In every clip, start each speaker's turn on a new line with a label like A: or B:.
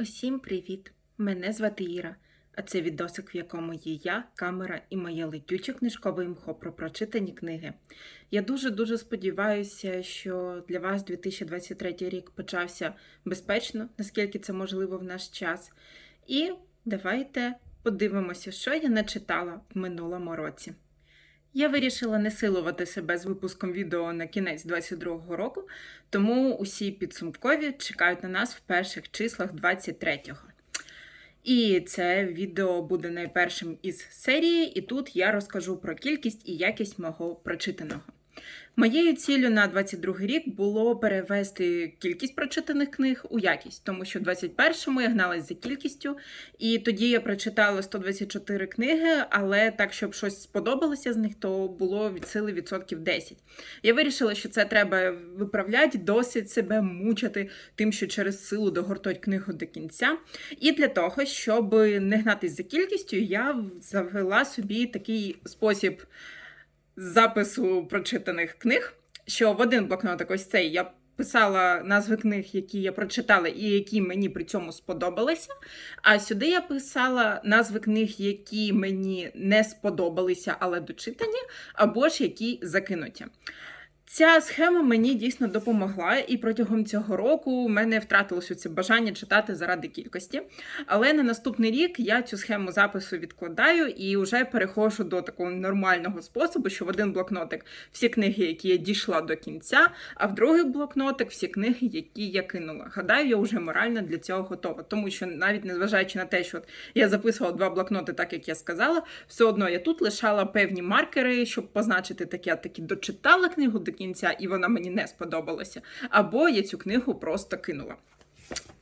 A: Усім привіт! Мене звати Іра, а це відосик, в якому є я, камера і моє летюче книжкове імхо про прочитані книги. Я дуже-дуже сподіваюся, що для вас 2023 рік почався безпечно, наскільки це можливо в наш час. І давайте подивимося, що я начитала в минулому році. Я вирішила не силувати себе з випуском відео на кінець 22-го року, тому усі підсумкові чекають на нас в перших числах 23-го. І це відео буде найпершим із серії, і тут я розкажу про кількість і якість мого прочитаного. Моєю ціллю на 22 рік було перевести кількість прочитаних книг у якість, тому що в 21-му я гналась за кількістю, і тоді я прочитала 124 книги, але так, щоб щось сподобалося з них, то було від сили відсотків 10. Я вирішила, що це треба виправляти, досить себе мучити тим, що через силу догортать книгу до кінця. І для того, щоб не гнатись за кількістю, я завела собі такий спосіб запису прочитаних книг, що в один блокнотик ось цей я писала назви книг, які я прочитала і які мені при цьому сподобалися. А сюди я писала назви книг, які мені не сподобалися, але дочитані, або ж які закинуті. Ця схема мені дійсно допомогла, і протягом цього року у мене втратилося це бажання читати заради кількості. Але на наступний рік я цю схему запису відкладаю і вже переходжу до такого нормального способу, що в один блокнотик всі книги, які я дійшла до кінця, а в другий блокнотик всі книги, які я кинула. Гадаю, я вже морально для цього готова. Тому що навіть незважаючи на те, що я записувала два блокноти, так як я сказала, все одно я тут лишала певні маркери, щоб позначити таке, таки дочитала книгу кінця, і вона мені не сподобалася. Або я цю книгу просто кинула.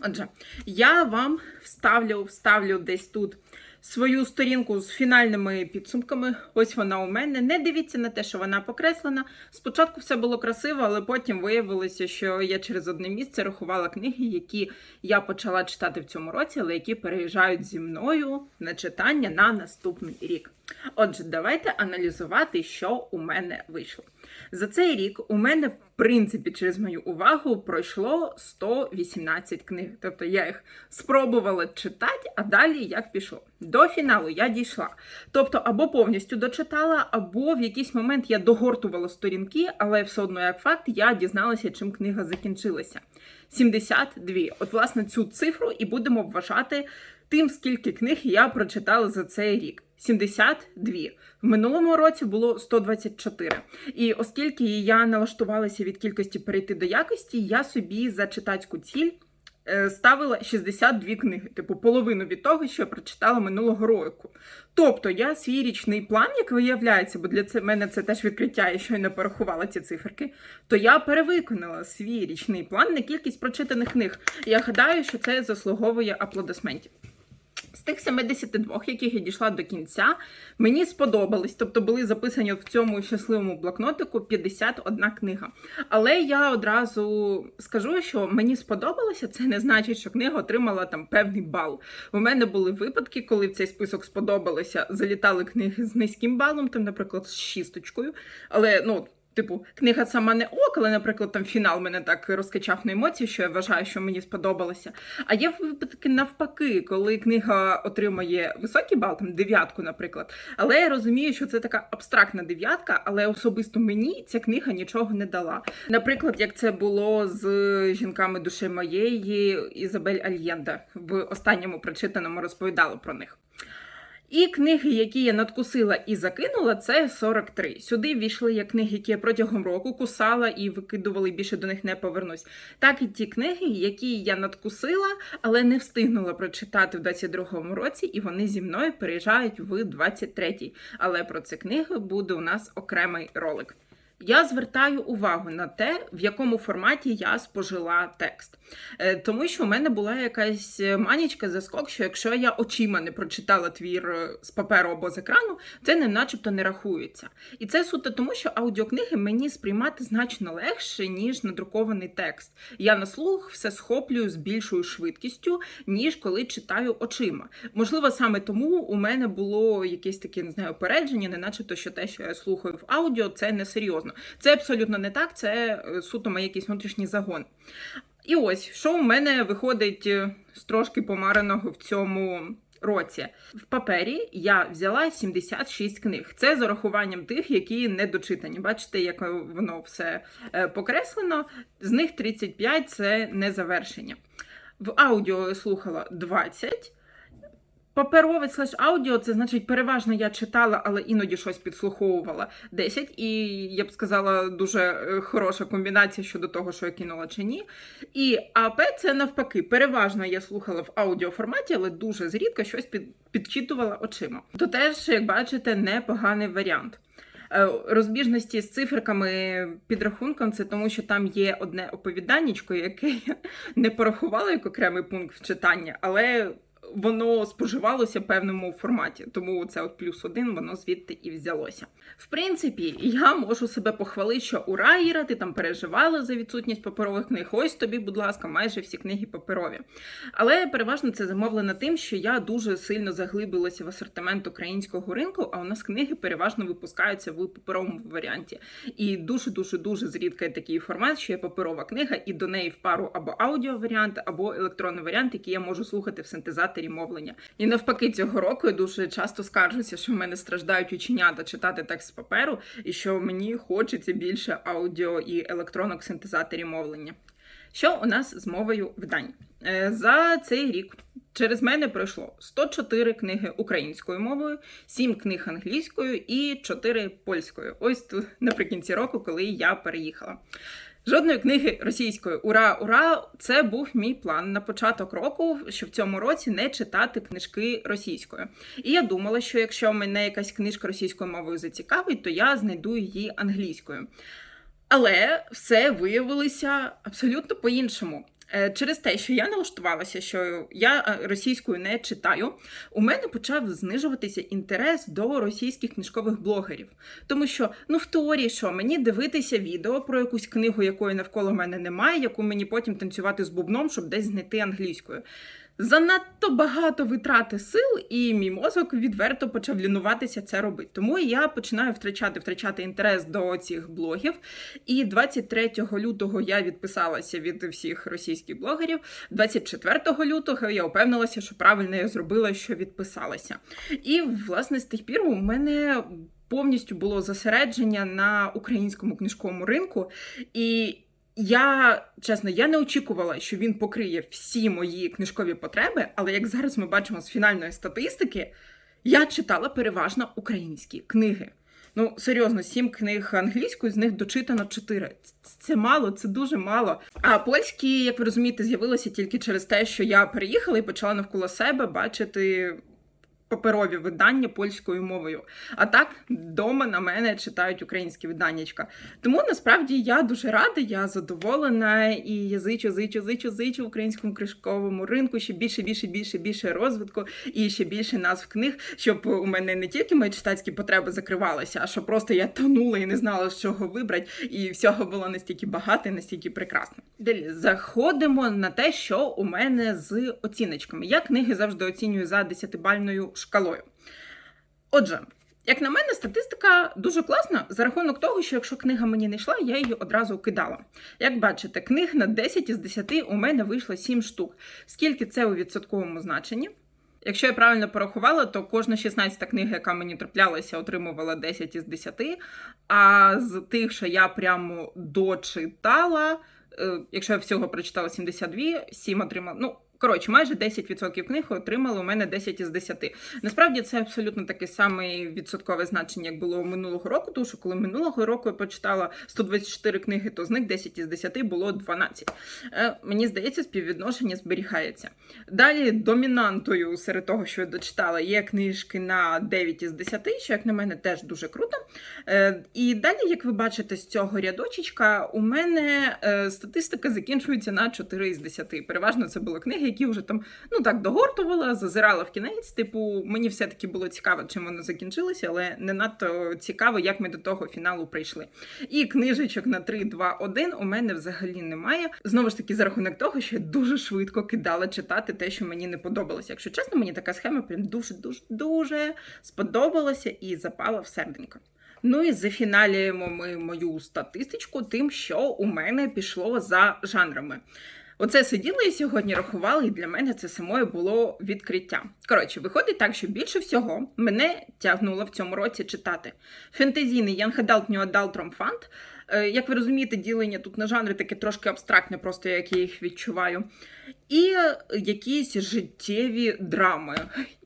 A: Отже, я вам вставлю, вставлю десь тут свою сторінку з фінальними підсумками. Ось вона у мене. Не дивіться на те, що вона покреслена. Спочатку все було красиво, але потім виявилося, що я через одне місце рахувала книги, які я почала читати в цьому році, але які переїжджають зі мною на читання на наступний рік. Отже, давайте аналізувати, що у мене вийшло. За цей рік у мене, в принципі, через мою увагу пройшло 118 книг. Тобто я їх спробувала читати, а далі як пішло. До фіналу я дійшла. Тобто, або повністю дочитала, або в якийсь момент я догортувала сторінки, але все одно, як факт, я дізналася, чим книга закінчилася. 72. От, власне, цю цифру і будемо вважати тим, скільки книг я прочитала за цей рік. 72. В минулому році було 124. І оскільки я налаштувалася від кількості перейти до якості, я собі за читацьку ціль е, ставила 62 книги, типу половину від того, що я прочитала минулого року. Тобто я свій річний план, як виявляється, бо для це- мене це теж відкриття, я щойно порахувала ці циферки, то я перевиконала свій річний план на кількість прочитаних книг. Я гадаю, що це заслуговує аплодисментів. З тих 72, яких я дійшла до кінця, мені сподобались, тобто були записані в цьому щасливому блокнотику 51 книга. Але я одразу скажу, що мені сподобалося, це не значить, що книга отримала там певний бал. У мене були випадки, коли в цей список сподобалося, залітали книги з низьким балом, там, наприклад, з шісточкою. Але ну. Типу, книга сама не ок, але, наприклад, там фінал мене так розкачав на емоції, що я вважаю, що мені сподобалося. А є випадки навпаки, коли книга отримає високий бал, там дев'ятку, наприклад. Але я розумію, що це така абстрактна дев'ятка, але особисто мені ця книга нічого не дала. Наприклад, як це було з жінками душі моєї Ізабель Альєнда в останньому прочитаному розповідала про них. І книги, які я надкусила і закинула, це 43. Сюди ввійшли як книги, які я протягом року кусала і викидувала, і більше до них не повернусь. Так і ті книги, які я надкусила, але не встигнула прочитати в 22-му році, і вони зі мною переїжджають в 23-й. Але про ці книги буде у нас окремий ролик. Я звертаю увагу на те, в якому форматі я спожила текст. Е, Тому що у мене була якась манічка заскок, що якщо я очима не прочитала твір е, з паперу або з екрану, це не начебто не рахується. І це суто тому, що аудіокниги мені сприймати значно легше, ніж надрукований текст. Я на слух все схоплюю з більшою швидкістю, ніж коли читаю очима. Можливо, саме тому у мене було якесь таке не знаю, опередження, не начебто, що те, що я слухаю в аудіо, це не серйозно. Це абсолютно не так, це е, суто мій якийсь внутрішній загон. І ось, що у мене виходить е, з трошки помареного в цьому році. В папері я взяла 76 книг. Це з урахуванням тих, які не дочитані. Бачите, як воно все е, покреслено. З них 35 це не завершення. В аудіо слухала 20. Паперове слеш аудіо, це значить, переважно я читала, але іноді щось підслуховувала 10. І я б сказала, дуже е, хороша комбінація щодо того, що я кинула чи ні. І АП це навпаки. Переважно я слухала в аудіоформаті, але дуже зрідка щось під, підчитувала очима. То теж, як бачите, непоганий варіант. Е, Розбіжності з циферками підрахунком це тому, що там є одне оповіданнячко, яке я не порахувала як окремий пункт читання, але воно споживалося в певному форматі. Тому це от плюс один, воно звідти і взялося. В принципі, я можу себе похвалити, що ура, Іра, ти там переживала за відсутність паперових книг. Ось тобі, будь ласка, майже всі книги паперові. Але переважно це замовлено тим, що я дуже сильно заглибилася в асортимент українського ринку, а у нас книги переважно випускаються в паперовому варіанті. І дуже дуже дуже зрідка такий формат, що є паперова книга, і до неї в пару або аудіоваріант, або електронний варіант, який я можу слухати в синтезаторі мовлення. І навпаки, цього року я дуже часто скаржуся, що в мене страждають ученята читати текст з паперу, і що мені хочеться більше аудіо і електронок в синтезаторі мовлення. Що у нас з мовою видань? Е, За цей рік через мене пройшло 104 книги українською мовою, 7 книг англійською і 4 польською. Ось тут наприкінці року, коли я переїхала. Жодної книги російською. Ура, ура! Це був мій план на початок року, що в цьому році не читати книжки російською. І я думала, що якщо мене якась книжка російською мовою зацікавить, то я знайду її англійською. Але все виявилося абсолютно по-іншому. Е, Через те, що я налаштувалася, що я е, російською не читаю, у мене почав знижуватися інтерес до російських книжкових блогерів. Тому що, ну в теорії, що мені дивитися відео про якусь книгу, якої навколо мене немає, яку мені потім танцювати з бубном, щоб десь знайти англійською. Занадто багато витрати сил, і мій мозок відверто почав лінуватися це робити. Тому я починаю втрачати втрачати інтерес до цих блогів. І 23 лютого я відписалася від всіх російських блогерів. 24 лютого я упевнилася, що правильно я зробила, що відписалася. І власне з тих пір у мене. Повністю було зосередження на українському книжковому ринку, і я чесно, я не очікувала, що він покриє всі мої книжкові потреби, але як зараз ми бачимо з фінальної статистики, я читала переважно українські книги. Ну, серйозно, сім книг англійською, з них дочитано чотири. Це мало, це дуже мало. А польські, як ви розумієте, з'явилися тільки через те, що я переїхала і почала навколо себе бачити паперові видання польською мовою. А так вдома на мене читають українські виданнячка. Тому насправді я дуже рада, я задоволена і я зичу, зичу, зичу, зичу українському книжковому ринку ще більше, більше, більше, більше розвитку і ще більше назв книг, щоб у мене не тільки мої читацькі потреби закривалися, а щоб просто я тонула і не знала, з чого вибрати, і всього було настільки багато і настільки прекрасно. Далі заходимо на те, що у мене з оціночками. Я книги завжди оцінюю за 10-бальною шкалою. Отже, як на мене, статистика дуже класна за рахунок того, що якщо книга мені не йшла, я її одразу кидала. Як бачите, книг на 10 із 10 у мене вийшло 7 штук. Скільки це у відсотковому значенні? Якщо я правильно порахувала, то кожна 16 книга, яка мені траплялася, отримувала 10 із 10. А з тих, що я прямо дочитала, е, якщо я всього прочитала 72, 7 отримала. Ну, коротше, майже 10% книг отримали у мене 10 із 10. Насправді це абсолютно таке саме відсоткове значення, як було минулого року, тому що коли минулого року я почитала 124 книги, то з них 10 із 10 було 12. Е, Мені здається, співвідношення зберігається. Далі домінантою серед того, що я дочитала, є книжки на 9 із 10, що, як на мене, теж дуже круто. Е, І далі, як ви бачите, з цього рядочечка у мене е, статистика закінчується на 4 із 10. Переважно це були книги, які вже там ну так догортувала, зазирала в кінець. Типу, мені все-таки було цікаво, чим воно закінчилося, але не надто цікаво, як ми до того фіналу прийшли. І книжечок на 3, 2, 1 у мене взагалі немає. Знову ж таки, за рахунок того, що я дуже швидко кидала читати те, що мені не подобалося. Якщо чесно, мені така схема прям дуже дуже дуже сподобалася і запала в серденько. Ну і зафіналюємо ми мою статистичку тим, що у мене пішло за жанрами. Оце сиділи і сьогодні рахували, і для мене це самою було відкриття. Коротше, виходить так, що більше всього мене тягнуло в цьому році читати фентезійний Adult Rom-Fund. Е, Як ви розумієте, ділення тут на жанри таке трошки абстрактне, просто як я їх відчуваю. І якісь життєві драми.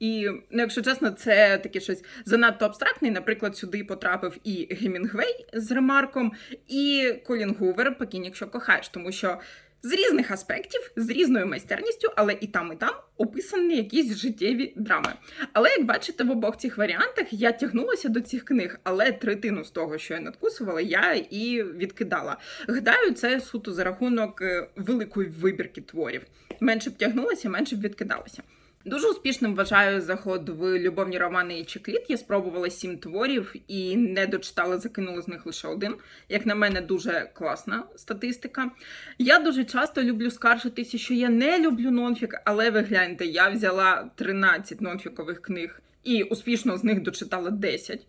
A: І, ну, якщо чесно, це таке щось занадто абстрактне. Наприклад, сюди потрапив і Гемінгвей з ремарком, і Колін Гувер «Покінь, якщо кохаєш, тому що. З різних аспектів, з різною майстерністю, але і там, і там описані якісь життєві драми. Але як бачите, в обох цих варіантах я тягнулася до цих книг, але третину з того, що я надкусувала, я і відкидала. Гадаю, це суто за рахунок е, великої вибірки творів. Менше б тягнулася, менше б відкидалася. Дуже успішним вважаю заход в любовні романи і чекліт. Я спробувала сім творів і не дочитала, закинула з них лише один. Як на мене, дуже класна статистика. Я дуже часто люблю скаржитися, що я не люблю нонфік, але ви гляньте, я взяла 13 нонфікових книг і успішно з них дочитала 10.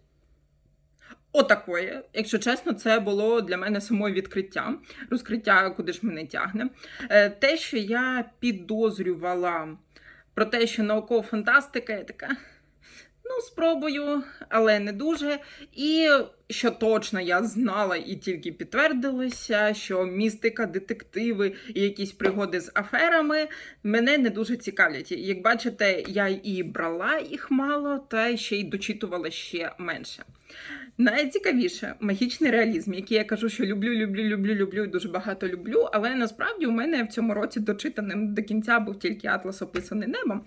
A: Отакої, якщо чесно, це було для мене самою відкриття, розкриття, куди ж мене тягне. Е, Те, що я підозрювала про те, що наукова фантастика, я така. Ну, спробую, але не дуже. І що точно я знала і тільки підтвердилося, що містика, детективи і якісь пригоди з аферами мене не дуже цікавлять. Як бачите, я і брала їх мало, та ще й дочитувала ще менше. Найцікавіше магічний реалізм, який я кажу, що люблю, люблю, люблю, люблю і дуже багато люблю. Але насправді у мене в цьому році дочитаним до кінця був тільки Атлас описаний небом.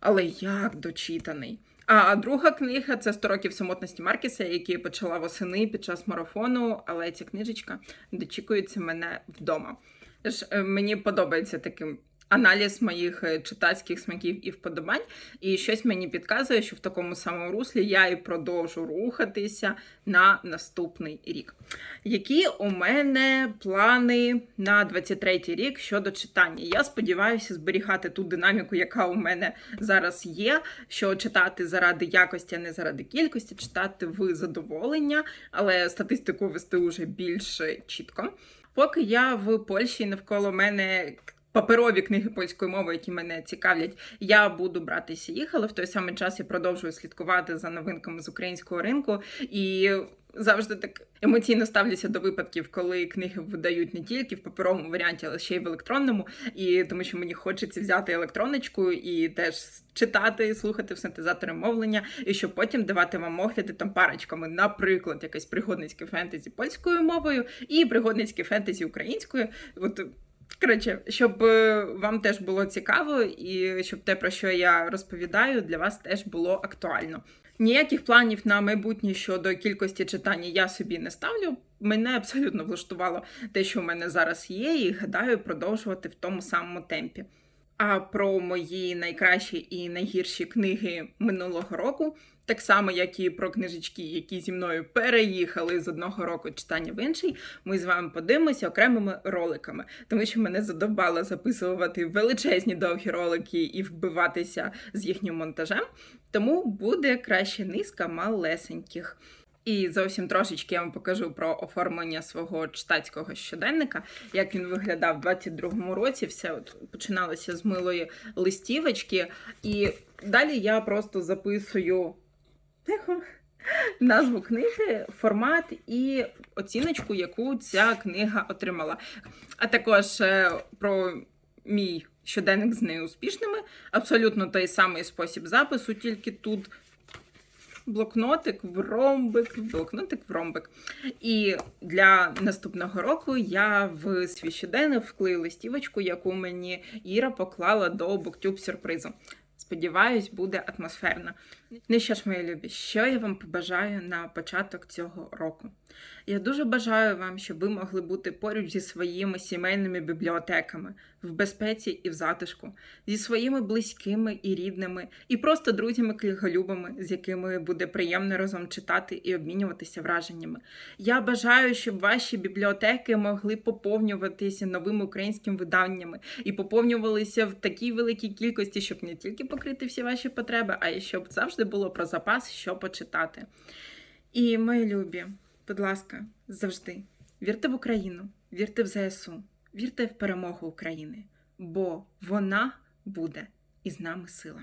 A: Але як дочитаний? А друга книга це «100 років самотності Маркіса, який я почала восени під час марафону, але ця книжечка дочікується мене вдома. Тож е, мені подобається таким аналіз моїх е, читацьких смаків і вподобань, і щось мені підказує, що в такому самому руслі я і продовжу рухатися на наступний рік. Які у мене плани на 23-й рік щодо читання? Я сподіваюся зберігати ту динаміку, яка у мене зараз є. Що читати заради якості, а не заради кількості, читати в задоволення, але статистику вести уже більш чітко. Поки я в Польщі навколо мене паперові книги польської мови, які мене цікавлять, я буду братися їх, але в той самий час я продовжую слідкувати за новинками з українського ринку і. Завжди так емоційно ставлюся до випадків, коли книги видають не тільки в паперовому варіанті, але ще й в електронному. І тому що мені хочеться взяти електроночку і теж читати, слухати в синтезаторі мовлення, і щоб потім давати вам огляди там парочками, наприклад, якесь пригодницьке фентезі польською мовою і пригодницьке фентезі українською. От Коротше, щоб е, вам теж було цікаво, і щоб те, про що я розповідаю, для вас теж було актуально. Ніяких планів на майбутнє щодо кількості читання я собі не ставлю. Мене абсолютно влаштувало те, що в мене зараз є, і гадаю продовжувати в тому самому темпі. А про мої найкращі і найгірші книги минулого року, так само як і про книжечки, які зі мною переїхали з одного року читання в інший, ми з вами подивимося окремими роликами, тому що мене задовбало записувати величезні довгі ролики і вбиватися з їхнім монтажем. Тому буде краще низка малесеньких. І зовсім трошечки я вам покажу про оформлення свого читацького щоденника, як він виглядав в 22-му році. Все от починалося з милої листівочки, і далі я просто записую назву книги, формат і оціночку, яку ця книга отримала. А також е, про мій щоденник з неуспішними. Абсолютно той самий спосіб запису, тільки тут блокнотик в ромбик, блокнотик в ромбик. І для наступного року я в свій щоденник вклею листівочку, яку мені Іра поклала до буктюб сюрпризу. Сподіваюсь, буде атмосферно. Ну що ж, мої любі, що я вам побажаю на початок цього року? Я дуже бажаю вам, щоб ви могли бути поруч зі своїми сімейними бібліотеками в безпеці і в затишку, зі своїми близькими і рідними, і просто друзями-книголюбами, з якими буде приємно разом читати і обмінюватися враженнями. Я бажаю, щоб ваші бібліотеки могли поповнюватися новими українськими виданнями і поповнювалися в такій великій кількості, щоб не тільки покрити всі ваші потреби, а й щоб завжди було про запас, що почитати. І, мої любі, будь ласка, завжди вірте в Україну, вірте в ЗСУ, Вірте в перемогу України, бо вона буде і з нами сила.